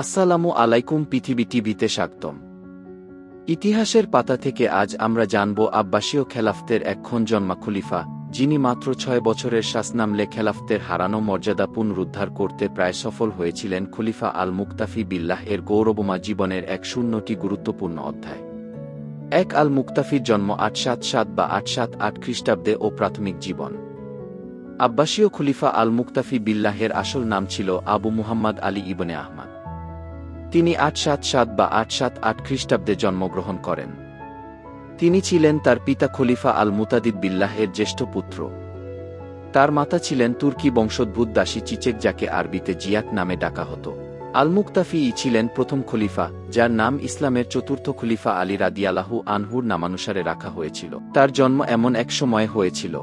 আসসালামু আলাইকুম পৃথিবী টিভিতে স্বাগতম। ইতিহাসের পাতা থেকে আজ আমরা জানব আব্বাসীয় খেলাফতের একক্ষণ জন্মা খলিফা যিনি মাত্র ছয় বছরের শাসনামলে খেলাফতের হারানো মর্যাদা পুনরুদ্ধার করতে প্রায় সফল হয়েছিলেন খলিফা আল মুক্তাফি বিল্লাহ এর গৌরবমা জীবনের এক শূন্যটি গুরুত্বপূর্ণ অধ্যায়। এক আল মুক্তাফির জন্ম আট সাত সাত বা আট সাত আট খ্রিস্টাব্দে ও প্রাথমিক জীবন। আব্বাসীয় খলিফা আল মুক্তাফি বিল্লাহের আসল নাম ছিল আবু মুহাম্মদ আলী ইবনে আহমদ। তিনি আট সাত সাত বা আট সাত আট খ্রিস্টাব্দে জন্মগ্রহণ করেন। তিনি ছিলেন তার পিতা খলিফা আল মুতাদিদ বিল্লাহের জ্যেষ্ঠ পুত্র। তার মাতা ছিলেন তুর্কি বংশোদ্ভূত দাসী চিচেক যাকে আরবিতে জিয়াক নামে ডাকা হতো। আল মুক্তাফি ছিলেন প্রথম খলিফা, যার নাম ইসলামের চতুর্থ খলিফা আলী রাদিয়ালাহু আনহুর নামানুসারে রাখা হয়েছিল। তার জন্ম এমন এক সময়ে হয়েছিল,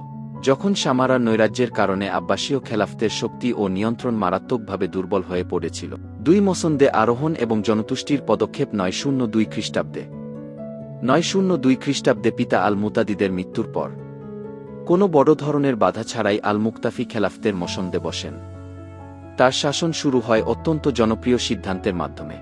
যখন সামারা নৈরাজ্যের কারণে আব্বাসীয় খেলাফতের শক্তি ও নিয়ন্ত্রণ মারাত্মকভাবে দুর্বল হয়ে পড়েছিল। দুই মসন্দে আরোহণ এবং জনতুষ্টির পদক্ষেপ নয় শূন্য দুই খ্রিস্টাব্দে। নয় শূন্য দুই খ্রিস্টাব্দে পিতা আল মুতাদিদের মৃত্যুর পর। কোনো বড় ধরনের বাধা ছাড়াই আল মুক্তাফি খেলাফতের মসন্দে বসেন। তার শাসন শুরু হয় অত্যন্ত জনপ্রিয় সিদ্ধান্তের মাধ্যমে।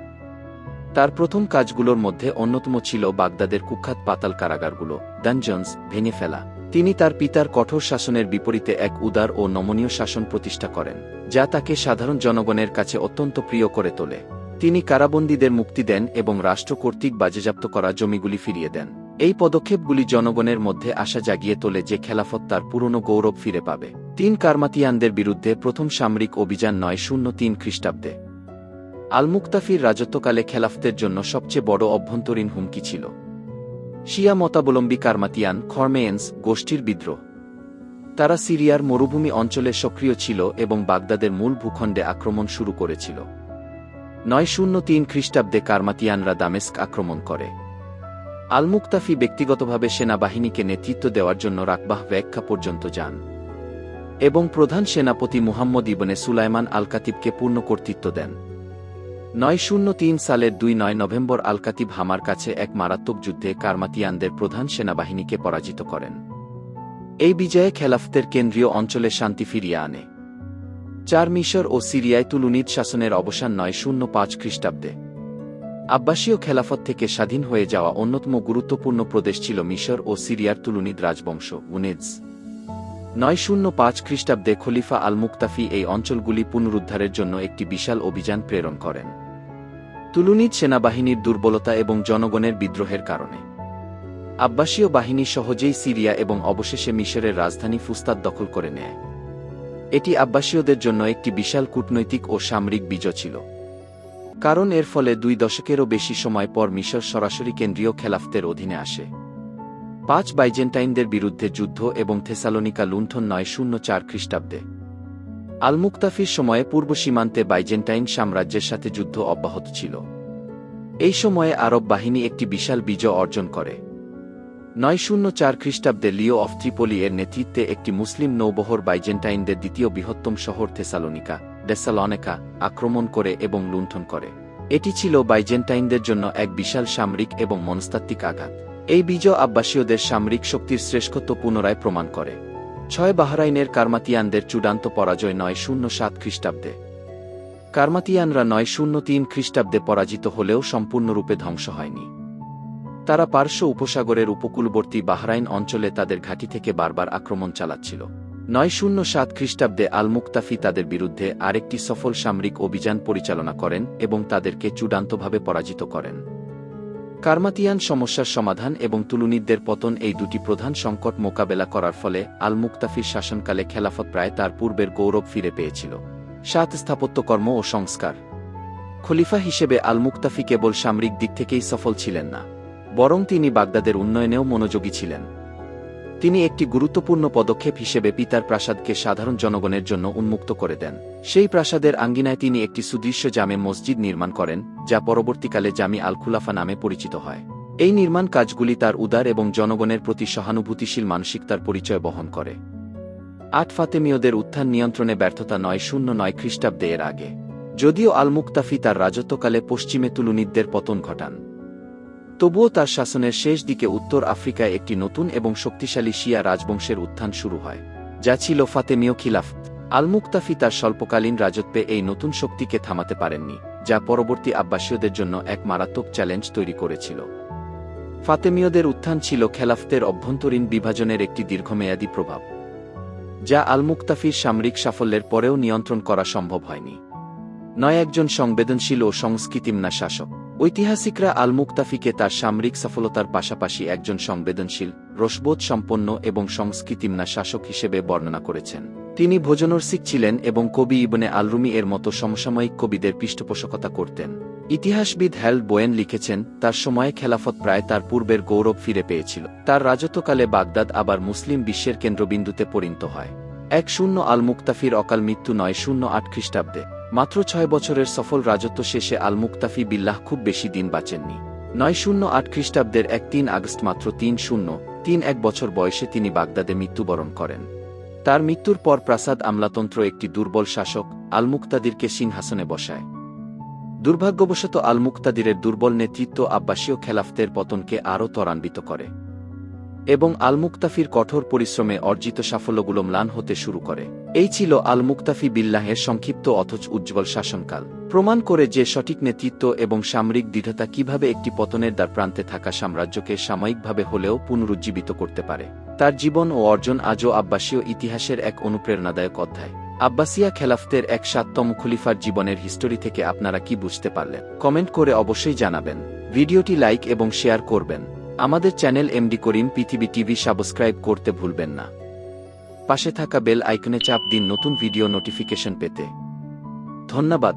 তার প্রথম কাজগুলোর মধ্যে অন্যতম ছিল বাগদাদের কুখ্যাত পাতাল কারাগারগুলো ডানজন্স ভেঙে ফেলা। তিনি তার পিতার কঠোর শাসনের বিপরীতে এক উদার ও নমনীয় শাসন প্রতিষ্ঠা করেন, যা তাকে সাধারণ জনগণের কাছে অত্যন্ত প্রিয় করে তোলে। তিনি কারাবন্দীদের মুক্তি দেন এবং রাষ্ট্র কর্তৃক বাজেয়াপ্ত করা জমিগুলি ফিরিয়ে দেন। এই পদক্ষেপগুলি জনগণের মধ্যে আশা জাগিয়ে তোলে যে খেলাফত তার পুরনো গৌরব ফিরে পাবে। তিন কারমাতিয়ানদের বিরুদ্ধে প্রথম সামরিক অভিযান নয়, শূন্য তিন খ্রিস্টাব্দে। আলমুক্তাফির রাজত্বকালে খেলাফতের জন্য সবচেয়ে বড় অভ্যন্তরীণ হুমকি ছিল। শিয়া মতাবলম্বী কারমাতিয়ান খরমেয়েন্স গোষ্ঠীর বিদ্রোহ। তারা সিরিয়ার মরুভূমি অঞ্চলে সক্রিয় ছিল এবং বাগদাদের মূল ভূখণ্ডে আক্রমণ শুরু করেছিল। নয় শূন্য তিন খ্রিস্টাব্দে কারমাতিয়ানরা দামেস্ক আক্রমণ করে। আলমুক্তাফি ব্যক্তিগতভাবে সেনাবাহিনীকে নেতৃত্ব দেওয়ার জন্য রাকবাহ ব্যাখ্যা পর্যন্ত যান। এবং প্রধান সেনাপতি মুহাম্মদ ইবনে সুলাইমান আল আলকাতিবকে পূর্ণ কর্তৃত্ব দেন। নয় শূন্য তিন সালের দুই নয় নভেম্বর আলকাতিব হামার কাছে এক মারাত্মক যুদ্ধে কারমাতিয়ানদের প্রধান সেনাবাহিনীকে পরাজিত করেন। এই বিজয়ে খেলাফতের কেন্দ্রীয় অঞ্চলে শান্তি ফিরিয়ে আনে। চার মিশর ও সিরিয়ায় তুলুনিদ শাসনের অবসান নয় শূন্য পাঁচ খ্রিস্টাব্দে। আব্বাসীয় খেলাফত থেকে স্বাধীন হয়ে যাওয়া অন্যতম গুরুত্বপূর্ণ প্রদেশ ছিল মিশর ও সিরিয়ার তুলুনিদ রাজবংশ উনেজ নয় শূন্য পাঁচ খ্রিস্টাব্দে খলিফা আল মুক্তাফি এই অঞ্চলগুলি পুনরুদ্ধারের জন্য একটি বিশাল অভিযান প্রেরণ করেন। তুলুনিদ সেনাবাহিনীর দুর্বলতা এবং জনগণের বিদ্রোহের কারণে। আব্বাসীয় বাহিনী সহজেই সিরিয়া এবং অবশেষে মিশরের রাজধানী ফুস্তাদ দখল করে নেয়। এটি আব্বাসীয়দের জন্য একটি বিশাল কূটনৈতিক ও সামরিক বিজয় ছিল। কারণ এর ফলে দুই দশকেরও বেশি সময় পর মিশর সরাসরি কেন্দ্রীয় খেলাফতের অধীনে আসে। পাঁচ বাইজেন্টাইনদের বিরুদ্ধে যুদ্ধ এবং থেসালোনিকা লুণ্ঠন নয় শূন্য চার খ্রিস্টাব্দে। আলমুক্তাফির সময়ে পূর্ব সীমান্তে বাইজেন্টাইন সাম্রাজ্যের সাথে যুদ্ধ অব্যাহত ছিল। এই সময়ে আরব বাহিনী একটি বিশাল বিজয় অর্জন করে। নয় শূন্য চার খ্রিস্টাব্দে লিও অফ ত্রিপোলি এর নেতৃত্বে একটি মুসলিম নৌবহর বাইজেন্টাইনদের দ্বিতীয় বৃহত্তম শহর থেসালোনিকা, ডেসালনেকা, আক্রমণ করে এবং লুণ্ঠন করে। এটি ছিল বাইজেন্টাইনদের জন্য এক বিশাল সামরিক এবং মনস্তাত্ত্বিক আঘাত। এই বিজয় আব্বাসীয়দের সামরিক শক্তির শ্রেষ্ঠত্ব পুনরায় প্রমাণ করে। ছয় বাহরাইনের কার্মাতিয়ানদের চূড়ান্ত পরাজয় নয় শূন্য সাত খ্রিস্টাব্দে। কার্মাতিয়ানরা নয় শূন্য তিন খ্রিস্টাব্দে পরাজিত হলেও সম্পূর্ণরূপে ধ্বংস হয়নি। তারা পার্শ্ব উপসাগরের উপকূলবর্তী বাহরাইন অঞ্চলে তাদের ঘাঁটি থেকে বারবার আক্রমণ চালাচ্ছিল। নয় শূন্য সাত খ্রিস্টাব্দে আলমুক্তাফি তাদের বিরুদ্ধে আরেকটি সফল সামরিক অভিযান পরিচালনা করেন এবং তাদেরকে চূড়ান্তভাবে পরাজিত করেন। কারমাতিয়ান সমস্যার সমাধান এবং তুলুনিদদের পতন এই দুটি প্রধান সংকট মোকাবেলা করার ফলে আল মুক্তাফির শাসনকালে খেলাফত প্রায় তার পূর্বের গৌরব ফিরে পেয়েছিল। সাত স্থাপত্যকর্ম ও সংস্কার। খলিফা হিসেবে আল মুক্তাফি কেবল সামরিক দিক থেকেই সফল ছিলেন না, বরং তিনি বাগদাদের উন্নয়নেও মনোযোগী ছিলেন। তিনি একটি গুরুত্বপূর্ণ পদক্ষেপ হিসেবে পিতার প্রাসাদকে সাধারণ জনগণের জন্য উন্মুক্ত করে দেন। সেই প্রাসাদের আঙ্গিনায় তিনি একটি সুদৃশ্য জামে মসজিদ নির্মাণ করেন, যা পরবর্তীকালে জামি আল খুলাফা নামে পরিচিত হয়। এই নির্মাণ কাজগুলি তার উদার এবং জনগণের প্রতি সহানুভূতিশীল মানসিকতার পরিচয় বহন করে। আট ফাতেমীয়দের উত্থান নিয়ন্ত্রণে ব্যর্থতা নয় শূন্য নয় খ্রিস্টাব্দে এর আগে। যদিও আল মুক্তাফি তার রাজত্বকালে পশ্চিমে তুলুনিদদের পতন ঘটান। তবুও তার শাসনের শেষ দিকে উত্তর আফ্রিকায় একটি নতুন এবং শক্তিশালী শিয়া রাজবংশের উত্থান শুরু হয়, যা ছিল ফাতেমীয় খিলাফত। আল মুক্তাফি তার স্বল্পকালীন রাজত্বে এই নতুন শক্তিকে থামাতে পারেননি, যা পরবর্তী আব্বাসীয়দের জন্য এক মারাত্মক চ্যালেঞ্জ তৈরি করেছিল। ফাতেমীয়দের উত্থান ছিল খেলাফতের অভ্যন্তরীণ বিভাজনের একটি দীর্ঘমেয়াদী প্রভাব, যা আল মুক্তাফির সামরিক সাফল্যের পরেও নিয়ন্ত্রণ করা সম্ভব হয়নি। নয় একজন সংবেদনশীল ও সংস্কৃতিমনা শাসক। ঐতিহাসিকরা আল মুক্তাফিকে তার সামরিক সফলতার পাশাপাশি একজন সংবেদনশীল, রসবোধ সম্পন্ন এবং সংস্কৃতিমনা শাসক হিসেবে বর্ণনা করেছেন। তিনি ভোজনরসিক ছিলেন এবং কবি ইবনে আলরুমি এর মতো সমসাময়িক কবিদের পৃষ্ঠপোষকতা করতেন। ইতিহাসবিদ হ্যাল বোয়েন লিখেছেন, তার সময়ে খেলাফত প্রায় তার পূর্বের গৌরব ফিরে পেয়েছিল। তার রাজত্বকালে বাগদাদ আবার মুসলিম বিশ্বের কেন্দ্রবিন্দুতে পরিণত হয়। এক শূন্য আল মুক্তাফির অকাল মৃত্যু নয় শূন্য আট খ্রিস্টাব্দে। মাত্র ছয় বছরের সফল রাজত্ব শেষে আল মুক্তাফি বিল্লাহ খুব বেশি দিন বাঁচেননি। নয় শূন্য আট খ্রিস্টাব্দের এক তিন আগস্ট মাত্র তিন শূন্য, তিন এক বছর বয়সে তিনি বাগদাদে মৃত্যুবরণ করেন। তার মৃত্যুর পর প্রাসাদ আমলাতন্ত্র একটি দুর্বল শাসক আল মুক্তাদিরকে সিংহাসনে বসায়। দুর্ভাগ্যবশত আল মুক্তাদিরের দুর্বল নেতৃত্ব আব্বাসীয় খেলাফতের পতনকে আরও ত্বরান্বিত করে। এবং আল মুক্তাফির কঠোর পরিশ্রমে অর্জিত সাফল্যগুলো ম্লান হতে শুরু করে। এই ছিল আল মুক্তাফি বিল্লাহের সংক্ষিপ্ত অথচ উজ্জ্বল শাসনকাল। প্রমাণ করে যে সঠিক নেতৃত্ব এবং সামরিক দৃঢ়তা কীভাবে একটি পতনের দ্বার প্রান্তে থাকা সাম্রাজ্যকে সাময়িকভাবে হলেও পুনরুজ্জীবিত করতে পারে। তার জীবন ও অর্জন আজও আব্বাসীয় ইতিহাসের এক অনুপ্রেরণাদায়ক অধ্যায়। আব্বাসিয়া খেলাফতের এক সাততম খলিফার জীবনের হিস্টোরি থেকে আপনারা কি বুঝতে পারলেন? কমেন্ট করে অবশ্যই জানাবেন। ভিডিওটি লাইক এবং শেয়ার করবেন। আমাদের চ্যানেল এমডি করিম পৃথিবী টিভি সাবস্ক্রাইব করতে ভুলবেন না। পাশে থাকা বেল আইকনে চাপ দিন নতুন ভিডিও নোটিফিকেশন পেতে। ধন্যবাদ।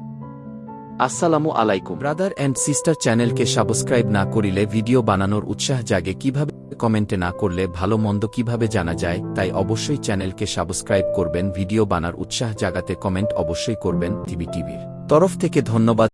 আসসালামু আলাইকুম। ব্রাদার অ্যান্ড সিস্টার চ্যানেলকে সাবস্ক্রাইব না করিলে ভিডিও বানানোর উৎসাহ জাগে। কীভাবে কমেন্টে না করলে ভালো মন্দ কীভাবে জানা যায়, তাই অবশ্যই চ্যানেলকে সাবস্ক্রাইব করবেন। ভিডিও বানার উৎসাহ জাগাতে কমেন্ট অবশ্যই করবেন টিভি টিভির। তরফ থেকে ধন্যবাদ।